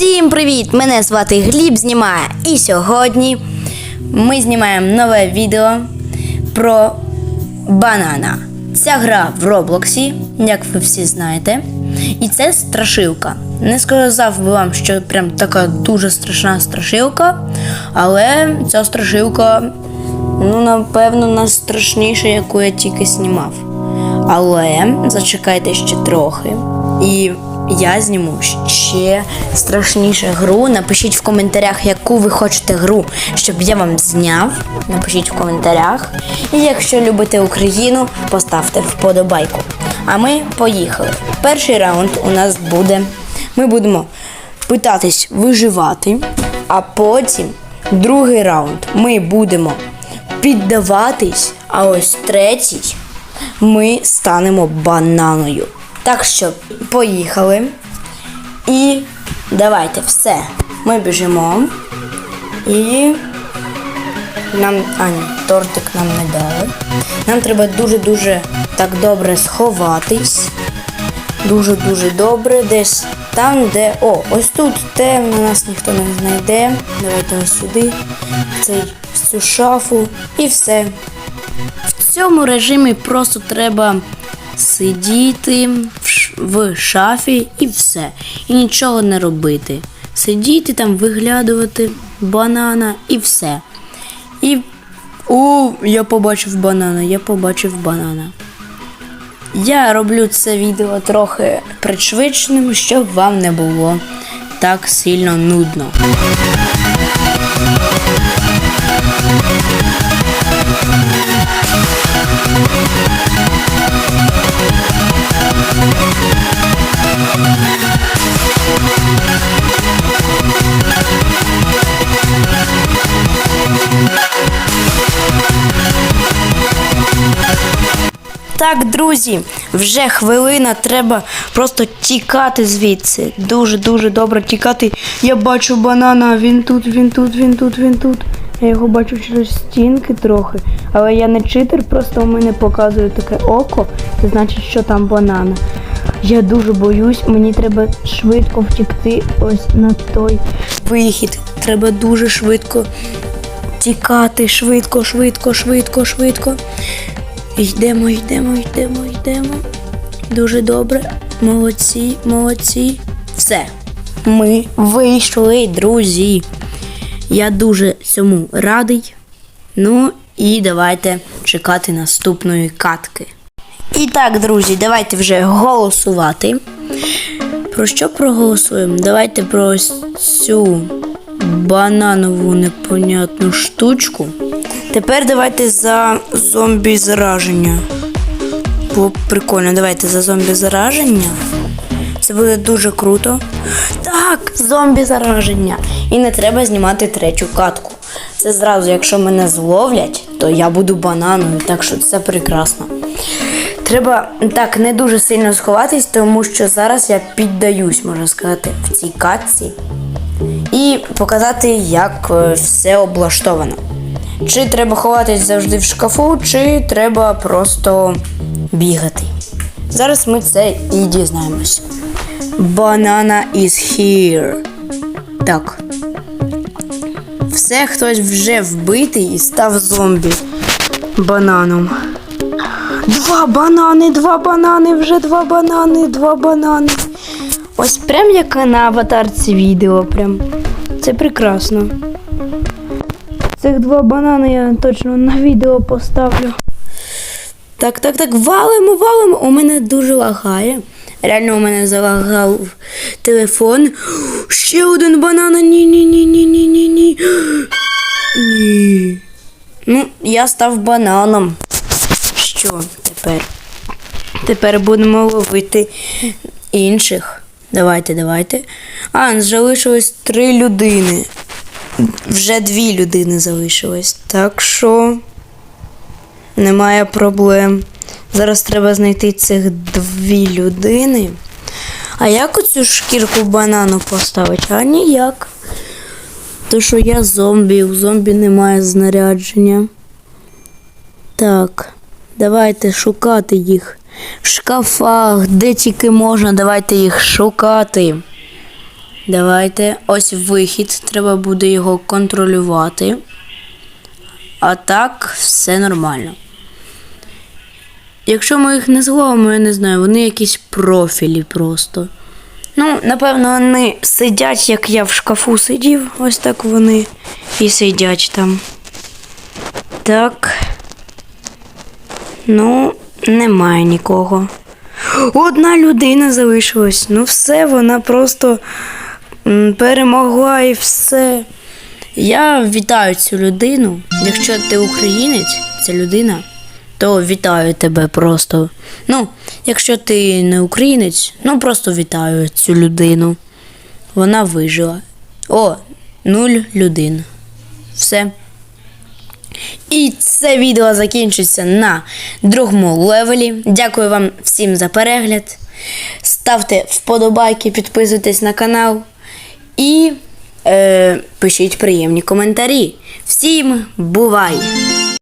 Всім привіт! Мене звати Гліб знімає. І сьогодні ми знімаємо нове відео про банана. Ця гра в Роблоксі, як ви всі знаєте. І це страшилка. Не сказав би вам, що прям така дуже страшна страшилка, але ця страшилка, ну, напевно, найстрашніша, яку я тільки знімав. Але зачекайте ще трохи. І я зніму ще страшнішу гру. Напишіть в коментарях, яку ви хочете гру, щоб я вам зняв. Напишіть в коментарях. І якщо любите Україну, поставте вподобайку. А ми поїхали. Перший раунд у нас буде. Ми будемо питатись виживати, а потім другий раунд ми будемо піддаватись, а ось третій ми станемо бананою. Так що поїхали. І давайте все. Ми біжимо. І нам. А, тортик нам не дали. Нам треба дуже-дуже так добре сховатись. Дуже-дуже добре. Десь там, де. О, ось тут темно, нас ніхто не знайде. Давайте ось сюди, цей, в цю шафу і все. В цьому режимі просто треба сидіти в, шафі і все. І нічого не робити. Сидіти там, виглядувати банана і все. І. О, я побачив банана, я побачив банана. Я роблю це відео трохи пришвидшеним, щоб вам не було так сильно нудно. Так, друзі, вже хвилина, треба просто тікати звідси. Дуже-дуже добре тікати. Я бачу банана, він тут, він тут, він тут, він тут. Я його бачу через стінки трохи. Але я не читер, просто у мене показує таке око. Це значить, що там банана. Я дуже боюсь, мені треба швидко втікти ось на той вихід. Треба дуже швидко тікати, швидко, швидко, швидко, швидко. Йдемо, йдемо, йдемо, йдемо. Дуже добре. Молодці, молодці. Все. Ми вийшли, друзі. Я дуже цьому радий. Ну і давайте чекати наступної катки. І так, друзі, давайте вже голосувати. Про що проголосуємо? Давайте про ось цю бананову непонятну штучку. Тепер давайте за зомбі зараження. Було прикольно, давайте за зомбі зараження. Це буде дуже круто. Так, зомбі зараження. І не треба знімати третю катку. Це зразу, якщо мене зловлять, то я буду бананою, так що це прекрасно. Треба так не дуже сильно сховатись, тому що зараз я піддаюсь, можна сказати, в цій катці. І показати, як е, все облаштовано. Чи треба ховатись завжди в шкафу, чи треба просто бігати. Зараз ми це і дізнаємось. Banana is here. Так. Все хтось вже вбитий і став зомбі бананом. Два банани, два банани, вже два банани, два банани. Ось прям як на аватарці відео. Прям. Це прекрасно. Цих два банани я точно на відео поставлю. Так, так, так, валимо, валимо. У мене дуже лагає. Реально у мене залагав телефон. Ще один банан. Ні, ні, ні, ні, ні, ні, ні. Ні. Ну, я став бананом. Що тепер? Тепер будемо ловити інших. Давайте, давайте. А, залишилось три людини. Вже дві людини залишилось. Так що немає проблем. Зараз треба знайти цих дві людини. А як оцю шкірку банану поставити? А ніяк. То що я зомбі, у зомбі немає знарядження. Так, давайте шукати їх в шкафах, де тільки можна, давайте їх шукати. Давайте. Ось вихід. Треба буде його контролювати. А так, все нормально. Якщо ми їх не зловимо, я не знаю, вони якісь профілі просто. Ну, напевно, вони сидять, як я в шкафу сидів. Ось так вони і сидять там. Так. Ну, немає нікого. Одна людина залишилась. Ну, все, вона просто перемогла і все. Я вітаю цю людину. Якщо ти українець, ця людина, то вітаю тебе просто. Ну, якщо ти не українець, ну просто вітаю цю людину. Вона вижила. О, нуль людей. Все. І це відео закінчиться на другому левелі. Дякую вам всім за перегляд. Ставте вподобайки, підписуйтесь на канал і е, пишіть приємні коментарі. Всім бувай!